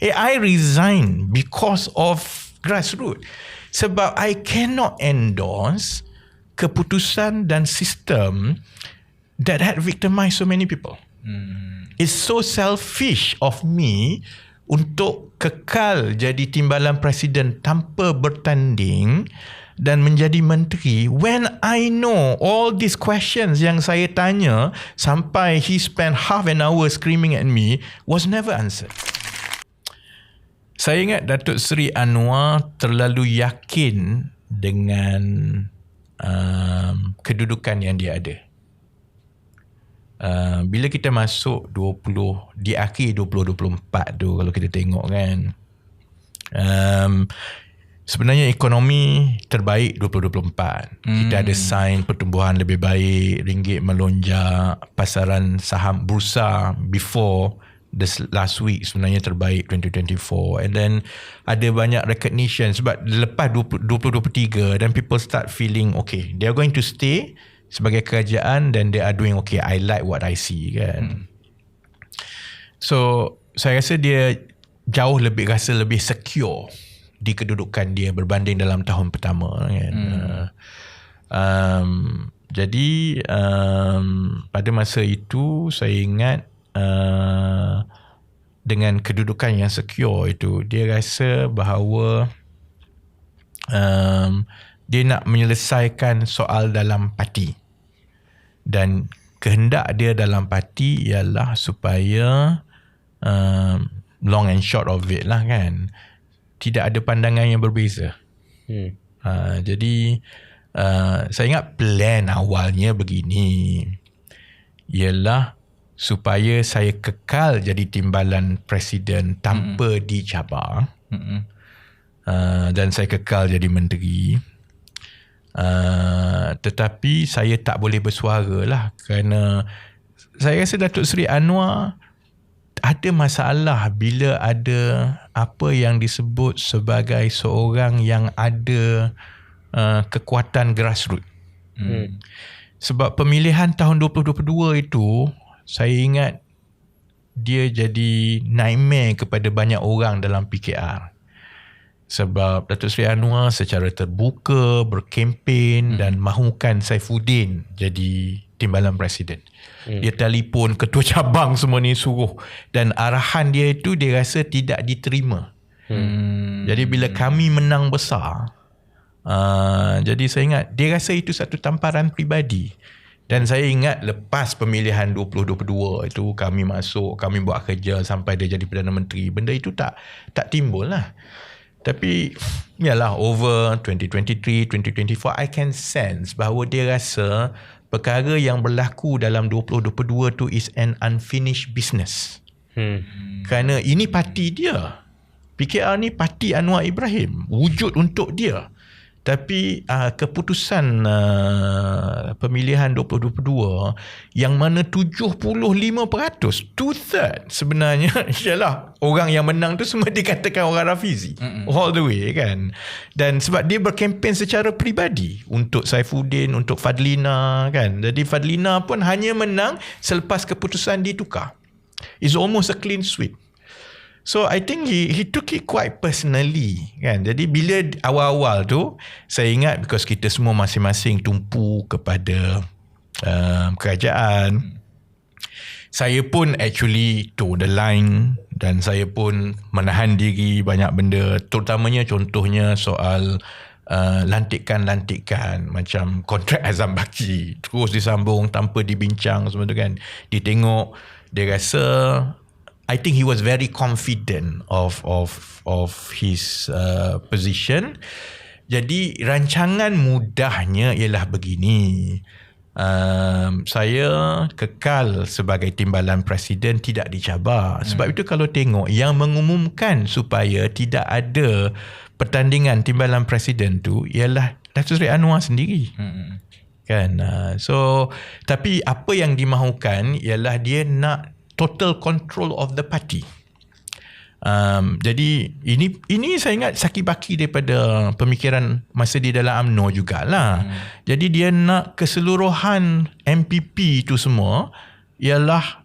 Eh, I resign because of grassroots. Sebab I cannot endorse keputusan dan sistem that had victimized so many people. Hmm. It's so selfish of me untuk kekal jadi timbalan presiden tanpa bertanding dan menjadi menteri when I know all these questions yang saya tanya sampai he spent half an hour screaming at me was never answered. Saya ingat Datuk Seri Anwar terlalu yakin dengan um, kedudukan yang dia ada. Uh, bila kita masuk 20 di akhir 2024 tu kalau kita tengok kan um, sebenarnya ekonomi terbaik 2024 hmm. kita ada sign pertumbuhan lebih baik ringgit melonjak pasaran saham bursa before this last week sebenarnya terbaik 2024 and then ada banyak recognition sebab lepas 20, 2023 dan people start feeling okay they are going to stay sebagai kerajaan dan they are doing okay I like what I see kan hmm. so saya rasa dia jauh lebih rasa lebih secure di kedudukan dia berbanding dalam tahun pertama kan hmm. uh, um, jadi um, pada masa itu saya ingat Uh, dengan kedudukan yang secure itu dia rasa bahawa um, dia nak menyelesaikan soal dalam parti. Dan kehendak dia dalam parti ialah supaya um, long and short of it lah kan. Tidak ada pandangan yang berbeza. Hmm. uh, jadi uh, saya ingat plan awalnya begini. Ialah supaya saya kekal jadi timbalan presiden tanpa mm-hmm. dicabar mm-hmm. uh, dan saya kekal jadi menteri uh, tetapi saya tak boleh bersuara lah kerana saya rasa Datuk Seri Anwar ada masalah bila ada apa yang disebut sebagai seorang yang ada uh, kekuatan grassroots. Hmm. Sebab pemilihan tahun 2022 itu saya ingat dia jadi nightmare kepada banyak orang dalam PKR. Sebab Datuk Seri Anwar secara terbuka berkempen hmm. dan mahukan Saifuddin jadi timbalan presiden. Hmm. Dia telefon ketua cabang semua ni suruh dan arahan dia itu dia rasa tidak diterima. Hmm. Jadi bila kami menang besar, uh, jadi saya ingat dia rasa itu satu tamparan pribadi. Dan saya ingat lepas pemilihan 2022 itu kami masuk, kami buat kerja sampai dia jadi Perdana Menteri. Benda itu tak tak timbul lah. Tapi yalah over 2023, 2024 I can sense bahawa dia rasa perkara yang berlaku dalam 2022 tu is an unfinished business. Hmm. Kerana ini parti dia. PKR ni parti Anwar Ibrahim. Wujud untuk dia tapi uh, keputusan uh, pemilihan 2022 yang mana 75% two third sebenarnya ialah orang yang menang tu semua dikatakan orang Rafizi. Mm-mm. all the way kan? Dan sebab dia berkempen secara peribadi untuk Saifuddin untuk Fadlina kan? Jadi Fadlina pun hanya menang selepas keputusan ditukar. It's almost a clean sweep So I think he he took it quite personally kan. Jadi bila awal-awal tu saya ingat because kita semua masing-masing tumpu kepada um, kerajaan. Saya pun actually to the line dan saya pun menahan diri banyak benda terutamanya contohnya soal uh, lantikan-lantikan macam kontrak Azam Baki terus disambung tanpa dibincang semua tu kan. Ditengok dia rasa I think he was very confident of of of his uh, position. Jadi rancangan mudahnya ialah begini. Um, saya kekal sebagai timbalan presiden tidak dicabar. Hmm. Sebab itu kalau tengok yang mengumumkan supaya tidak ada pertandingan timbalan presiden tu ialah Datuk Seri Anwar sendiri. Hmm. Kan? Uh, so tapi apa yang dimahukan ialah dia nak total control of the party. Um, jadi ini ini saya ingat sakit baki daripada pemikiran masa di dalam AMNO jugalah. Hmm. Jadi dia nak keseluruhan MPP itu semua ialah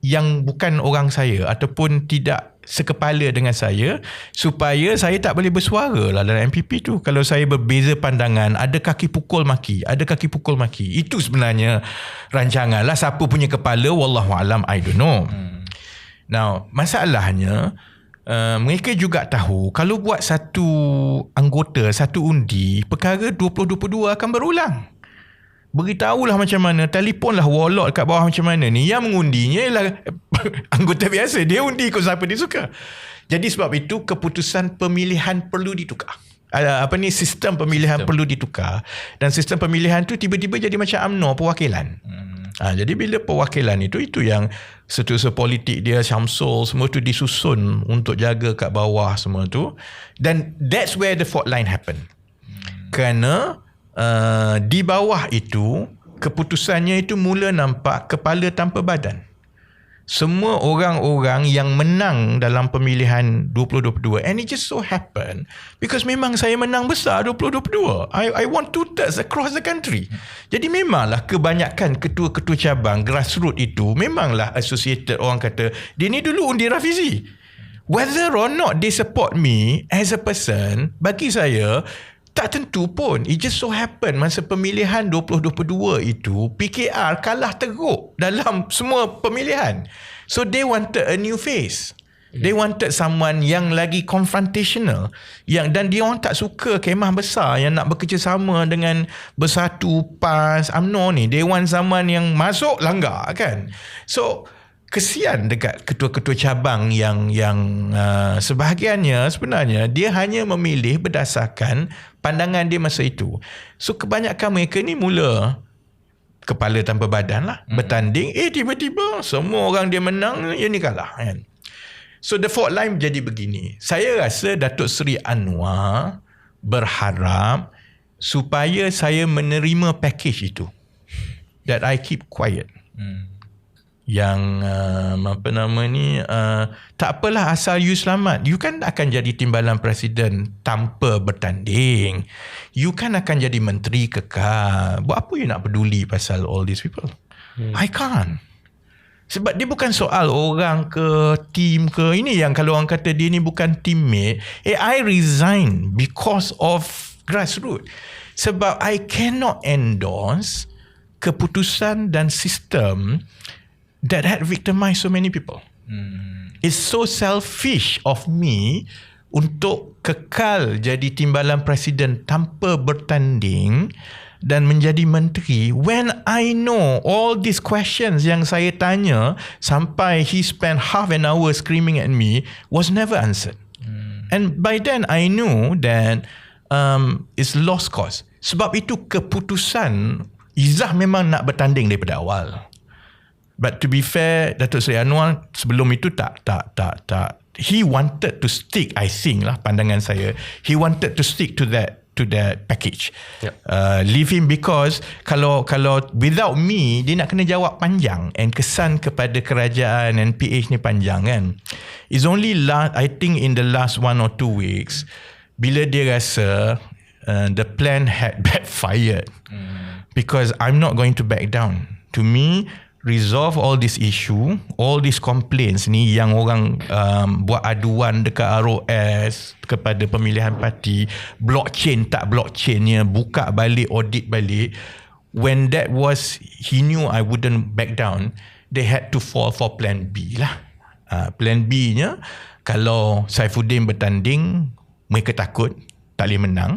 yang bukan orang saya ataupun tidak sekepala dengan saya supaya saya tak boleh bersuara lah dalam MPP tu. Kalau saya berbeza pandangan ada kaki pukul maki ada kaki pukul maki. Itu sebenarnya rancangan lah. Siapa punya kepala wallahualam I don't know. Hmm. now masalahnya Uh, mereka juga tahu kalau buat satu anggota satu undi perkara 2022 akan berulang beritahulah macam mana telefonlah warlord kat bawah macam mana ni. Yang mengundinya ialah anggota biasa. Dia undi ikut siapa dia suka. Jadi sebab itu keputusan pemilihan perlu ditukar. Apa ni sistem pemilihan sistem. perlu ditukar. Dan sistem pemilihan tu tiba-tiba jadi macam UMNO perwakilan. Hmm. ha, jadi bila perwakilan itu itu yang setusa politik dia Syamsul semua tu disusun untuk jaga kat bawah semua tu. Dan that's where the fault line happen. Hmm. kerana uh, di bawah itu keputusannya itu mula nampak kepala tanpa badan. Semua orang-orang yang menang dalam pemilihan 2022 and it just so happen because memang saya menang besar 2022. I I want two thirds across the country. Jadi memanglah kebanyakan ketua-ketua cabang grassroots itu memanglah associated orang kata dia ni dulu undi Rafizi. Whether or not they support me as a person, bagi saya tak tentu pun. It just so happen masa pemilihan 2022 itu, PKR kalah teruk dalam semua pemilihan. So they wanted a new face. They wanted someone yang lagi confrontational. Yang dan dia orang tak suka kemah besar yang nak bekerjasama dengan bersatu PAS, UMNO ni. They want someone yang masuk langgar kan. So kesian dekat ketua-ketua cabang yang yang uh, sebahagiannya sebenarnya dia hanya memilih berdasarkan pandangan dia masa itu. So kebanyakan mereka ni mula kepala tanpa badan lah hmm. bertanding eh tiba-tiba semua orang dia menang yang ni kalah kan. So the fault line jadi begini. Saya rasa Datuk Seri Anwar berharap supaya saya menerima package itu. That I keep quiet. Hmm yang uh, apa nama ni uh, tak apalah asal you selamat. You kan akan jadi timbalan presiden tanpa bertanding. You kan akan jadi menteri kekal. Buat apa you nak peduli pasal all these people? Hmm. I can't. Sebab dia bukan soal orang ke team ke. Ini yang kalau orang kata dia ni bukan teammate eh I resign because of grassroots. Sebab I cannot endorse keputusan dan sistem that had victimized so many people. Hmm. It's so selfish of me untuk kekal jadi timbalan presiden tanpa bertanding dan menjadi menteri when I know all these questions yang saya tanya sampai he spent half an hour screaming at me was never answered. Hmm. And by then I knew that um, it's lost cause. Sebab itu keputusan Izzah memang nak bertanding daripada awal. But to be fair, Datuk Seri Anwar sebelum itu tak tak tak tak he wanted to stick I think lah pandangan saya. He wanted to stick to that to that package. Yep. Uh, leave him because kalau kalau without me dia nak kena jawab panjang and kesan kepada kerajaan and PH ni panjang kan. It's only last I think in the last one or two weeks bila dia rasa uh, the plan had backfired. Mm. Because I'm not going to back down. To me, resolve all this issue, all these complaints ni yang orang um, buat aduan dekat ROS kepada pemilihan parti, blockchain tak blockchainnya, buka balik, audit balik. When that was, he knew I wouldn't back down. They had to fall for plan B lah. Uh, plan B-nya, kalau Saifuddin bertanding, mereka takut tak boleh menang.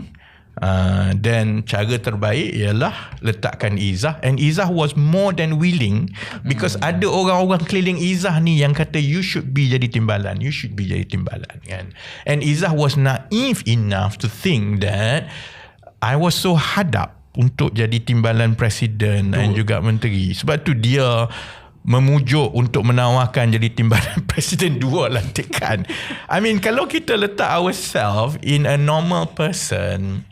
Uh, dan cara terbaik ialah letakkan Izzah. And Izzah was more than willing because hmm. ada orang-orang keliling Izzah ni yang kata you should be jadi timbalan. You should be jadi timbalan kan? And Izzah was naive enough to think that I was so hadap untuk jadi timbalan presiden dan juga menteri. Sebab tu dia memujuk untuk menawarkan jadi timbalan presiden dua lantikan. I mean kalau kita letak ourselves in a normal person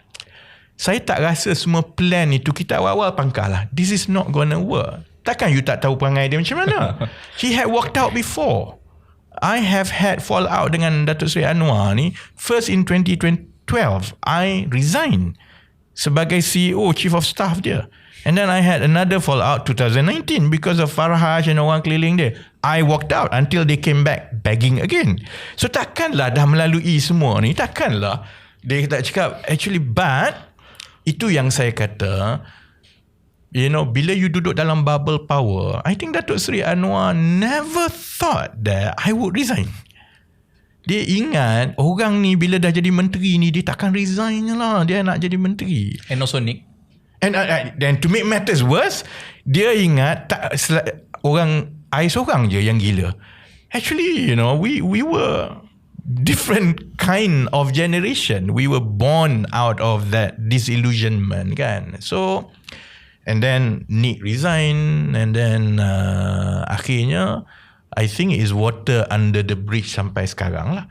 saya tak rasa semua plan itu kita awal-awal pangkal lah. This is not gonna work. Takkan you tak tahu perangai dia macam mana? He had walked out before. I have had fall out dengan Datuk Seri Anwar ni. First in 2012, I resign. sebagai CEO, Chief of Staff dia. And then I had another fallout 2019 because of Farhaj and orang keliling dia. I walked out until they came back begging again. So takkanlah dah melalui semua ni, takkanlah dia tak cakap actually but itu yang saya kata you know bila you duduk dalam bubble power I think Datuk Seri Anwar never thought that I would resign. Dia ingat orang ni bila dah jadi menteri ni dia takkan resign lah. Dia nak jadi menteri. And also Nick. and uh, uh, then to make matters worse dia ingat tak sel- orang I seorang je yang gila. Actually you know we we were different kind of generation. We were born out of that disillusionment kan? So and then Nick resign and then uh, akhirnya I think is water under the bridge sampai sekarang lah